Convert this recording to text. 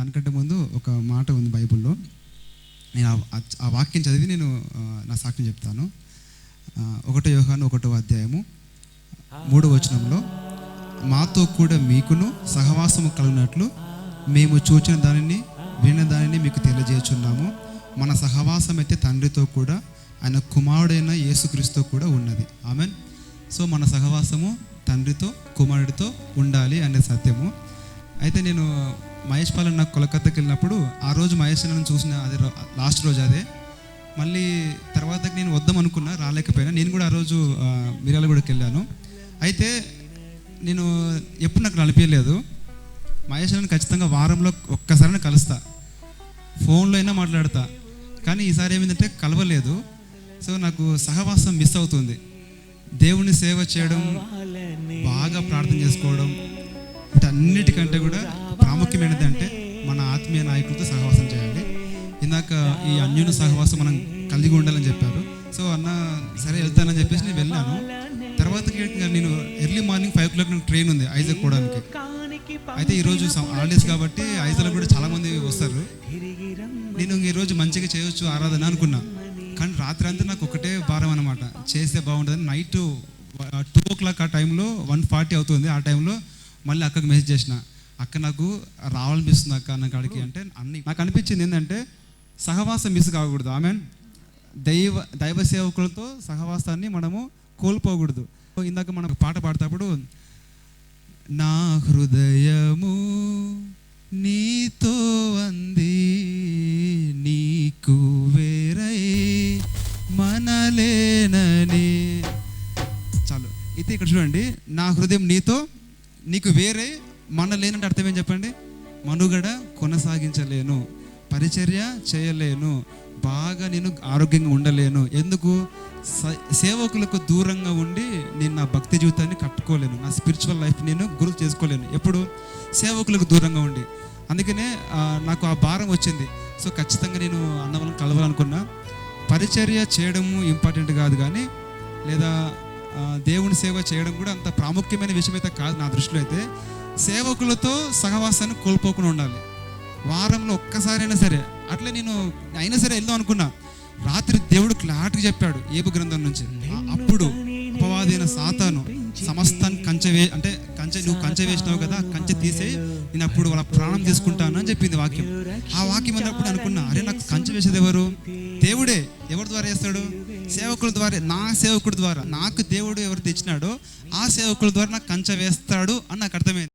దానికంటే ముందు ఒక మాట ఉంది బైబిల్లో. నేను ఆ- ఆ- వాక్యం చదివి నేను నా సాక్ష్యం చెప్తాను. ఒకటో యోహాను ఒకటో అధ్యాయము మూడో వచనంలో మాతో కూడా మీకును సహవాసము కలిగినట్లు మేము చూచిన దానిని విన్న దానిని మీకు తెలియజేస్తున్నాము మన సహవాసం అయితే తండ్రితో కూడా ఆయన కుమారుడైన యేసుక్రీస్తు కూడా ఉన్నది. ఆమెన్. సో మన సహవాసము తండ్రితో కుమారుడితో ఉండాలి అనే సత్యము. అయితే నేను మహేష్ పాలన్ నాకు కొలకత్తాకి వెళ్ళినప్పుడు ఆ రోజు మహేష్ నన్ను చూసిన అదే లాస్ట్ రోజు అదే. మళ్ళీ తర్వాత నేను వద్దాం అనుకున్నా రాలేకపోయినా. నేను కూడా ఆ రోజు మిర్యాలగూడకి వెళ్ళాను. అయితే నేను ఎప్పుడు నాకు అనిపించలేదు మహేష్ అన్నని ఖచ్చితంగా వారంలో ఒక్కసారి కలుస్తా. ఫోన్లో అయినా మాట్లాడతా. కానీ ఈసారి ఏమైందంటే కలవలేదు. సో నాకు సహవాసం మిస్ అవుతుంది. దేవుని సేవ చేయడం బాగా ప్రార్థన చేసుకోవడం అన్నిటికంటే కూడా విషయం అంటే మన ఆత్మీయ నాయకులతో సహవాసం చేయాలి. ఇందాక ఈ అన్యున సహవాసం మనం కలిగి ఉండాలని చెప్పారు. సో అన్న సరే వెళ్తానని చెప్పేసి నేను వెళ్ళాను. తర్వాత నేను early morning five o'clock నాకు ట్రైన్ ఉంది ఐజాక్ కూడానికి అయితే ఈరోజు హాలిడేస్ కాబట్టి ఐజాక్ కూడా చాలా మంది వస్తారు. నేను ఈరోజు మంచిగా చేయొచ్చు ఆరాధన అనుకున్నా. కానీ రాత్రి అంతా నాకు ఒకటే భారం అనమాట చేస్తే బాగుంటుందని నైట్ టూ ఓ క్లాక్ ఆ టైంలో వన్ ఫార్టీ అవుతుంది. ఆ టైంలో మళ్ళీ అక్కకు మెసేజ్ చేసిన. అక్క నాకు రావాలనిపిస్తుంది అక్క నా కాడికి అంటే అన్ని నాకు అనిపించింది ఏంటంటే సహవాసం మిస్ కాకూడదు. ఆమె దైవ దైవ సేవకులతో సహవాసాన్ని మనము కోల్పోకూడదు. ఇందాక మనం పాట పాడేటప్పుడు నా హృదయము నీతో అంది నీకు వేరై మనలేనని. చాలు. అయితే ఇక్కడ చూడండి నా హృదయం నీతో నీకు వేరే మన లేనంటే అర్థం ఏం చెప్పండి? మనుగడ కొనసాగించలేను పరిచర్య చేయలేను బాగా నేను ఆరోగ్యంగా ఉండలేను. ఎందుకు? సేవకులకు దూరంగా ఉండి నేను నా భక్తి జీవితాన్ని కట్టుకోలేను. నా స్పిరిచువల్ లైఫ్ నేను గురువు చేసుకోలేను. ఎప్పుడు? సేవకులకు దూరంగా ఉండి. అందుకనే నాకు ఆ భారం వచ్చింది. సో ఖచ్చితంగా నేను అన్నవరం కలవాలనుకున్నా. పరిచర్య చేయడము ఇంపార్టెంట్ కాదు కానీ లేదా దేవుని సేవ చేయడం కూడా అంత ప్రాముఖ్యమైన విషయం అయితే కాదు నా దృష్టిలో అయితే. సేవకులతో సహవాసాన్ని కోల్పోకుండా ఉండాలి. వారంలో ఒక్కసారైనా సరే అట్లా నేను అయినా సరే వెళ్దాం అనుకున్నా. రాత్రి దేవుడు క్లాట్గా చెప్పాడు ఏబు గ్రంథం నుంచి. అప్పుడు అపవాదైన సాతాను సమస్తాన్ని కంచె వే అంటే కంచె నువ్వు కంచె వేసినావు కదా కంచె తీసే నేను అప్పుడు వాళ్ళ ప్రాణం తీసుకుంటాను అని చెప్పింది వాక్యం. ఆ వాక్యం అన్నప్పుడు అనుకున్నా అరే నాకు కంచె వేసేది ఎవరు? దేవుడే. ఎవరి ద్వారా వేస్తాడు? సేవకుల ద్వారా. నా సేవకుడి ద్వారా. నాకు దేవుడు ఎవరు తెచ్చినాడో ఆ సేవకుల ద్వారా నాకు కంచె వేస్తాడు అని నాకు అర్థమైంది.